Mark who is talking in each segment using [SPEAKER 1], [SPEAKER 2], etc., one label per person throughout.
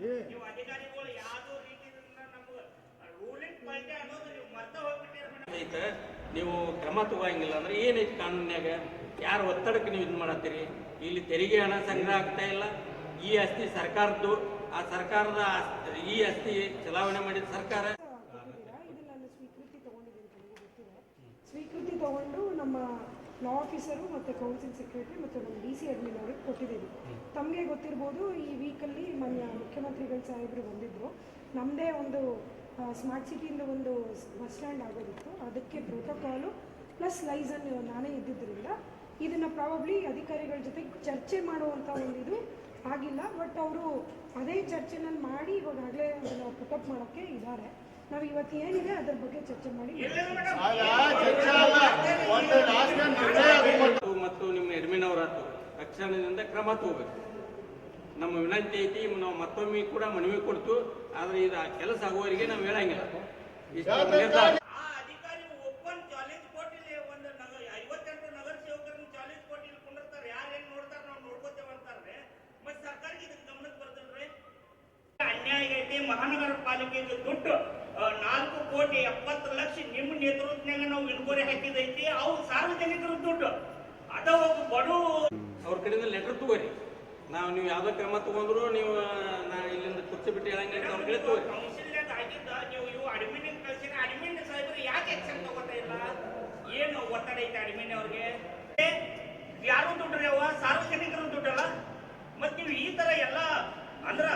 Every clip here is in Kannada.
[SPEAKER 1] ನೀವು ಅಧಿಕಾರಿಗಳು ಯಾವುದೋ ರೂಲಿಂಗ್
[SPEAKER 2] ನೀವು ಹೋಗ್ಬಿಟ್ಟಿರ ನೀವು ಕ್ರಮ ತಗೋಂಗಿಲ್ಲ ಅಂದ್ರೆ ಏನೈತಿ ಕಾನೂನ್ಯಾಗ? ಯಾರು ಒತ್ತಡಕ್ಕೆ ನೀವು ಇದು ಮಾಡತ್ತೀರಿ? ಇಲ್ಲಿ ತೆರಿಗೆ ಹಣ ಸಂಗ್ರಹ ಆಗ್ತಾ ಇಲ್ಲ. ಈ ಆಸ್ತಿ ಸರ್ಕಾರದ್ದು. ಆ ಸರ್ಕಾರದ ಈ ಆಸ್ತಿ ಚಲಾವಣೆ ಮಾಡಿದ ಸರ್ಕಾರ.
[SPEAKER 3] ಸ್ವೀಕೃತಿ ತಗೊಂಡಿದ್ದೀನಿ ಸ್ವೀಕೃತಿ ತಗೊಂಡು ನಮ್ಮ ಲಾ ಆಫೀಸರು ಮತ್ತು ಕೌನ್ಸಿಲ್ ಸೆಕ್ರೆಟರಿ ಮತ್ತು ನಮ್ಮ ಡಿ ಸಿ ಅಡ್ಮಿನ್ ಅವ್ರಿಗೆ ಕೊಟ್ಟಿದ್ದೀವಿ. ತಮಗೆ ಗೊತ್ತಿರ್ಬೋದು ಈ ವೀಕಲ್ಲಿ ಮಾನ್ಯ ಮುಖ್ಯಮಂತ್ರಿಗಳು ಸಾಹೇಬರು ಬಂದಿದ್ದರು ನಮ್ಮದೇ ಒಂದು ಸ್ಮಾರ್ಟ್ ಸಿಟಿಯಿಂದ ಒಂದು ಬಸ್ ಸ್ಟ್ಯಾಂಡ್ ಆಗೋದಿತ್ತು. ಅದಕ್ಕೆ ಪ್ರೋಟೋಕಾಲು ಪ್ಲಸ್ ಲೈಸನ್ ನಾನೇ ಇದ್ದಿದ್ದರಿಂದ ಇದನ್ನು ಪ್ರಾಬಬ್ಲಿ ಅಧಿಕಾರಿಗಳ ಜೊತೆ ಚರ್ಚೆ ಮಾಡುವಂಥ ಒಂದು ಇದು ಆಗಿಲ್ಲ. ಬಟ್ ಅವರು ಅದೇ ಚರ್ಚೆನಲ್ಲಿ ಮಾಡಿ ಇವಾಗಲೇ ಅದನ್ನು ಪುಟಪ್ ಮಾಡೋಕ್ಕೆ ಇದ್ದಾರೆ ನಾವು ಇವತ್ತು ಏನಿದೆ ಅದ್ರ ಬಗ್ಗೆ ಚರ್ಚೆ ಮಾಡಿ
[SPEAKER 2] ಮತ್ತು- ಮತ್ತು ನಿಮ್ಮ ಎಡ್ಮಿನ್ ಅವರಾತು ತಕ್ಷಣದಿಂದ ಕ್ರಮ ತಗೋಬೇಕು. ನಮ್ಮ ವಿನಂತಿ ಐತಿ ನಾವು ಮತ್ತೊಮ್ಮೆ ಕೂಡ ಮನವಿ ಕೊಡ್ತು ಆದ್ರೆ ಇದು ಆ ಕೆಲಸ ಆಗುವವರಿಗೆ ನಾವು ಹೇಳಂಗಿಲ್ಲ. ಇಷ್ಟು
[SPEAKER 1] ಮಹಾನಗರ ಪಾಲಿಕೆಗೆ ದುಡ್ಡು. ನಾಲ್ಕು ಕೋಟಿ ಎಪ್ಪತ್ತು ಲಕ್ಷ ನಿಮ್ಮ ನೇತೃತ್ವನಾಗ ನಾವು ಇಳುವರಿ ಹಾಕಿದೈತಿ ಅವು ಸಾರ್ವಜನಿಕರ ದುಡ್ಡು. ಅದ ಒಬ್ಬ ಬಡವರು
[SPEAKER 2] ಅವ್ರ ಕಡೆಯಿಂದ ಲೆಟರ್ ತಗೋರಿ. ನಾವು ನೀವು ಯಾವ್ದೋ ಕ್ರಮ ತಗೊಂಡ್ರು ನೀವು ನಾ ಇಲ್ಲಿಂದ ಕುರ್ಚಿ ಬಿಟ್ಟು ಹೇಳಂಗಿಲ್ಲ ಅವ್ರ ಕಡೆ ತಗೋರಿ.
[SPEAKER 1] ಕೌನ್ಸಿಲ್ನಾಗ ಆಗಿದ್ದ ನೀವು ಇವು ಅಡ್ಮಿನ್ ಕಳ್ಸಿನ ಅಡ್ಮಿನ್ ಸಾಹೇಬರು ಯಾಕೆ ಆಕ್ಷನ್ ತಗೋತಾ ಇಲ್ಲ? ಏನು ಒತ್ತಡ ಐತೆ ಅಡ್ಮಿನ್ ಅವ್ರಿಗೆ? ಯಾರು ದುಡ್ಡು ಅವ ಸಾರ್ವಜನಿಕರು ದುಡ್ಡಲ್ಲ? ಮತ್ತೆ ನೀವು ಈ ತರ ಎಲ್ಲ ಅಂದ್ರ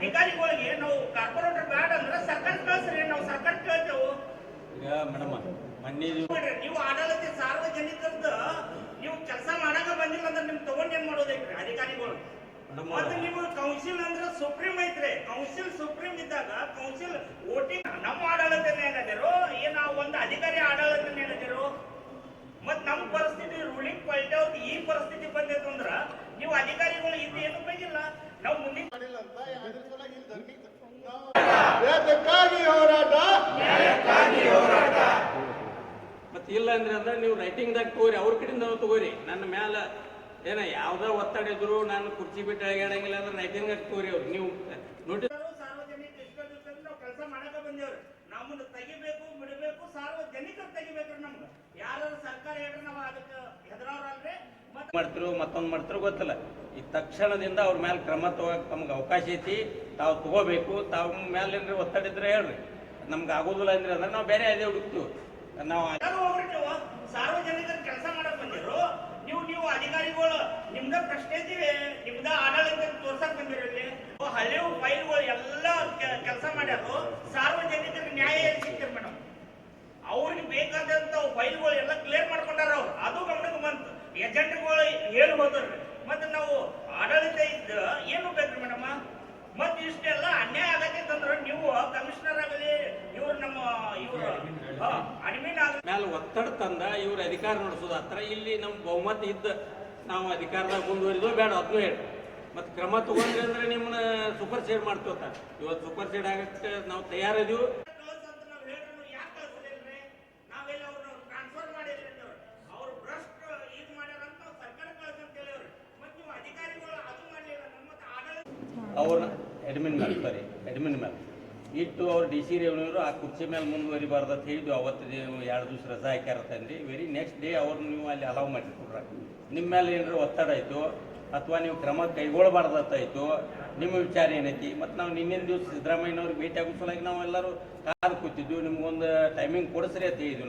[SPEAKER 1] ಅಧಿಕಾರಿಗಳಿಗೆ ನಾವು ಕಾರ್ಪೊರೇಟರ್ ಬ್ಯಾಡ ಅಂದ್ರ ಸರ್ಕಾರ ಕಳ್ಸ್ರಿ ನಾವು ಸರ್ಕಾರ ಕೇಳ್ತೇವೆ.
[SPEAKER 2] ಈಗ ಮೇಡಮ್ ಮೊನ್ನೆ ನೀವು
[SPEAKER 1] ಆಡಳಿತ ಸಾರ್ವಜನಿಕರದ ನೀವು ಕೆಲಸ ಮಾಡಾಕ ಬಂದಿಲ್ಲ ಅಂದ್ರೆ ನಿಮ್ ತಗೊಂಡ್ ಏನ್ ಮಾಡೋದೈತ್ರಿ ಅಧಿಕಾರಿಗಳು? ಮತ್ತೆ ನೀವು ಕೌನ್ಸಿಲ್ ಅಂದ್ರೆ ಸುಪ್ರೀಂ ಐತ್ರಿ. ಕೌನ್ಸಿಲ್ ಸುಪ್ರೀಂ ಇದ್ದಾಗ ಕೌನ್ಸಿಲ್ ವೋಟಿಂಗ್ ನಮ್ಮ ಆಡಳಿತ ಏನದಿರೋ ಏನ ಒಂದು ಅಧಿಕಾರಿ ಆಡಳಿತ ಏನದಿರೋ ಮತ್ ನಮ್ಮ ಪರಿಸ್ಥಿತಿ ರೂಲಿಂಗ್ ಪಾಯಿಂಟ್ ಅವ್ರಿಗೆ ಈ ಪರಿಸ್ಥಿತಿ ಬಂದೈತೆ ಅಂದ್ರ ನೀವು ಅಧಿಕಾರಿಗಳು ಇದು ಏನು ಬೇಕಿಲ್ಲ ನಾವು ಮುಂದಿನ
[SPEAKER 4] ವೇದಕ್ಕಾಗಿ ಹೋರಾಟ
[SPEAKER 2] ಮತ್ತೆ ಇಲ್ಲ ಅಂದ್ರೆ ಅಂದ್ರೆ ನೀವು ರೈಟಿಂಗ್ದಾಗ ತಗೋರಿ ಅವ್ರ ಕಡೆಯಿಂದ ತಗೋರಿ. ನನ್ನ ಮ್ಯಾಲ ಏನ ಯಾವ್ದ ಒತ್ತಡ ಇದ್ರು ನಾನು ಕುರ್ಚಿ ಬಿಟ್ಟು ಅಳಗಾಡಂಗಿಲ್ಲ ಅಂದ್ರೆ ರೈಟಿಂಗ್ ತಗೋರಿ ಅವ್ರು. ನೀವು ನೋಡಿ
[SPEAKER 1] ಸಾರ್ವಜನಿಕ ಕೆಲಸ ಮಾಡಕ ಬಂದೇವ್ರಿ. ನಮ್ಮನ್ನ ತೆಗಿಬೇಕು ಬಿಡಬೇಕು ಸಾರ್ವಜನಿಕರು ತೆಗಿಬೇಕ್ರಿ ನಮ್ಗೆ. ಯಾರು ಸರ್ಕಾರ ಹೇಳ್ರಿ ನಾವು ಅದಕ್ಕೆ ಹೆದರವ್ರಲ್ರಿ ಮತ್ತೆ
[SPEAKER 2] ಮಾಡ್ತಿರೋ ಮತ್ತೊಂದು ಮಾಡ್ತಿರೋ ಗೊತ್ತಿಲ್ಲ. ಈ ತಕ್ಷಣದಿಂದ ಅವ್ರ ಮೇಲೆ ಕ್ರಮ ತಗೋಕ್ ತಮ್ಗೆ ಅವಕಾಶ ಐತಿ. ತಾವು ತಗೋಬೇಕು ತಾವು ಮೇಲೆ ಏನ್ರಿ ಒತ್ತಡ ಇದ್ರೆ ಹೇಳ್ರಿ. ನಮ್ಗೆ ಆಗೋದಿಲ್ಲ ಅಂದ್ರೆ ಅಂದ್ರೆ ನಾವು ಬೇರೆ ಅದೇ ಹುಡುಕ್ತೀವಿ. ನಾವು
[SPEAKER 1] ಸಾರ್ವಜನಿಕರ ಕೆಲಸ ಮಾಡಕ್ ಬಂದಿರು ನೀವು ನೀವು ಅಧಿಕಾರಿಗಳು ನಿಮ್ದ ಪ್ರಶ್ನೆ ಇದ್ದೀವಿ ನಿಮ್ದ ಆಡಳಿತ ತೋರ್ಸಕ್ ಬಂದಿರಿ ಇಲ್ಲಿ. ಹಳೆವು ಫೈಲ್ಗಳು ಎಲ್ಲ ಕೆಲಸ ಮಾಡ್ಯಾರು. ಸಾರ್ವಜನಿಕರ ನ್ಯಾಯ ಸಿಗ್ತಿರ್ ಮೇಡಮ್? ಅವ್ರಿಗೆ ಬೇಕಾದಂತ ಫೈಲ್ಗಳು ಎಲ್ಲ ಕ್ಲಿಯರ್ ಮಾಡ್ಕೊಂಡಾರ ಅವ್ರು. ಅದು ಗಮನಕ್ಕೆ ಬಂತು. ಏಜೆಂಟ್ಗಳು ಹೇಳಿ ಹೋದ್ರಿ ಮತ್ತೆ ನಾವು ಆಡಳಿತ ಇದ್ದ ಏನು ಬೇಕ್ರಿ ಮೇಡಮ್? ಮತ್ತೆ ಇಷ್ಟೆಲ್ಲ ಅನ್ಯಾಯ ಆಗತ್ತೆ ಅಂದ್ರೆ ನೀವು ಕಮಿಷನರ್ ಆಗಲಿ ಇವ್ರು ನಮ್ಮ ಇವರು
[SPEAKER 2] ಒತ್ತಡ ತಂದ ಇವ್ರ ಅಧಿಕಾರ ನಡೆಸೋದು ಹತ್ರ ಇಲ್ಲಿ ನಮ್ಮ ಬಹುಮತ ಇದ್ದ ನಾವು ಅಧಿಕಾರದಾಗ ಮುಂದುವರಿದೋ ಬೇಡ ಅದನ್ನೂ ಹೇಳಿ. ಮತ್ತೆ ಕ್ರಮ ತಗೊಂಡ್ರಿ ಅಂದ್ರೆ ನಿಮ್ಮನ್ನ ಸೂಪರ್ ಸೀಡ್ ಮಾಡ್ತೋತ ಇವತ್ತು ಸೂಪರ್ ಸೀಡ್ ಆಗಕ್ಕೆ ನಾವು ತಯಾರಿದೀವಿ.
[SPEAKER 1] ಅವ್ರನ್ನ
[SPEAKER 2] ಅಡ್ಮಿನ್ ಮಾಡ್ತಾರೆ ಅಡ್ಮಿನ್ ಮೇಲೆ ಇಟ್ಟು ಅವ್ರು ಡಿ ಸಿ ರೇವಣಿಯವರು ಆ ಕುರ್ಚಿ ಮೇಲೆ ಮುಂದುವರಿಬಾರ್ದು ಅಂತ ಹೇಳಿದ್ವಿ ಅವತ್ತು ಎರಡು ದಿವಸ ರಜಾ ಹಾಕ್ಯಾರತ್ತಂದ್ರಿ ವೆರಿ ನೆಕ್ಸ್ಟ್ ಡೇ ಅವ್ರು ನೀವು ಅಲ್ಲಿ ಅಲೌ ಮಾಡಿಕೊಡ್ರ ನಿಮ್ಮ ಮೇಲೆ ಏನಾರು ಒತ್ತಡ ಆಯಿತು, ಅಥವಾ ನೀವು ಕ್ರಮ ಕೈಗೊಳ್ಳಬಾರ್ದಾಯ್ತು ನಿಮ್ಮ ವಿಚಾರ ಏನೈತಿ? ಮತ್ತು ನಾವು ನಿನ್ನಿನ ದಿವಸ ಸಿದ್ದರಾಮಯ್ಯನವ್ರಿಗೆ ಭೇಟಿ ಆಗೋ ಸಲುವಾಗಿ ನಾವೆಲ್ಲರೂ ಕಾದು ಕೂತಿದ್ವಿ. ನಿಮ್ಗೊಂದು ಟೈಮಿಂಗ್ ಕೊಡಿಸ್ರಿ ಅಂತ ಹೇಳಿದ್ವಿ ನಾವು.